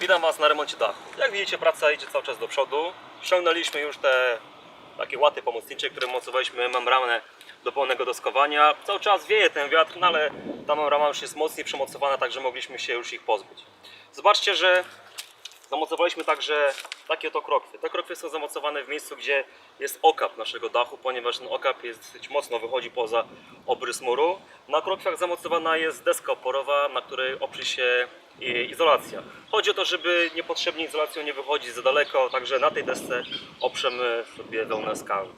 Witam Was na remoncie dachu. Jak widzicie, praca idzie cały czas do przodu. Ściągnęliśmy już te takie łaty pomocnicze, które mocowaliśmy membranę do pełnego doskowania. Cały czas wieje ten wiatr, no ale ta membrana już jest mocniej przemocowana, także mogliśmy się już ich pozbyć. Zobaczcie, że zamocowaliśmy także takie oto krokwy. Te krokwy są zamocowane w miejscu, gdzie jest okap naszego dachu, ponieważ ten okap jest dosyć mocno wychodzi poza obrys muru. Na krokwach zamocowana jest deska oporowa, na której oprzy się i- izolacja. Chodzi o to, żeby niepotrzebnie izolacją nie wychodzić za daleko, także na tej desce oprzemy sobie wełnę skały.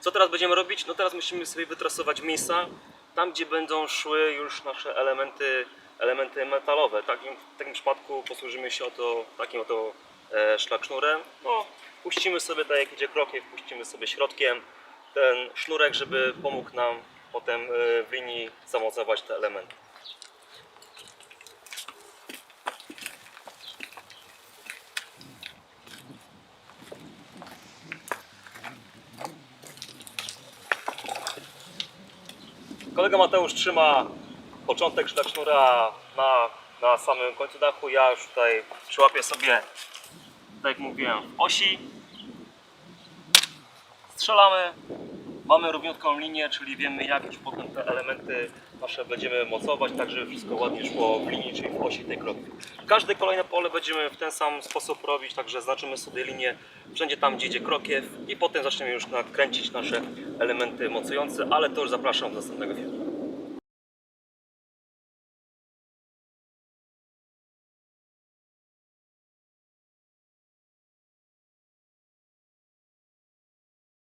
Co teraz będziemy robić? No teraz musimy sobie wytrasować miejsca, tam gdzie będą szły już nasze elementy, elementy metalowe. Takim, w takim przypadku posłużymy się oto, takim oto e, szlak sznurem. No, puścimy sobie, tak jak idzie krokiem, puścimy sobie środkiem ten sznurek, żeby pomógł nam potem e, w linii zamocować te elementy. Kolega Mateusz trzyma początek sznura na, na samym końcu dachu. Ja już tutaj przyłapię sobie, tak jak mówiłem, osi. Strzelamy. Mamy równiutką linię, czyli wiemy jak już potem te elementy nasze będziemy mocować, tak żeby wszystko ładnie szło w linii, czyli w osi tej kropki. Każde kolejne pole będziemy w ten sam sposób robić, także znaczymy sobie linię wszędzie tam, gdzie idzie krokiew i potem zaczniemy już nakręcić nasze elementy mocujące, ale to już zapraszam do następnego filmu.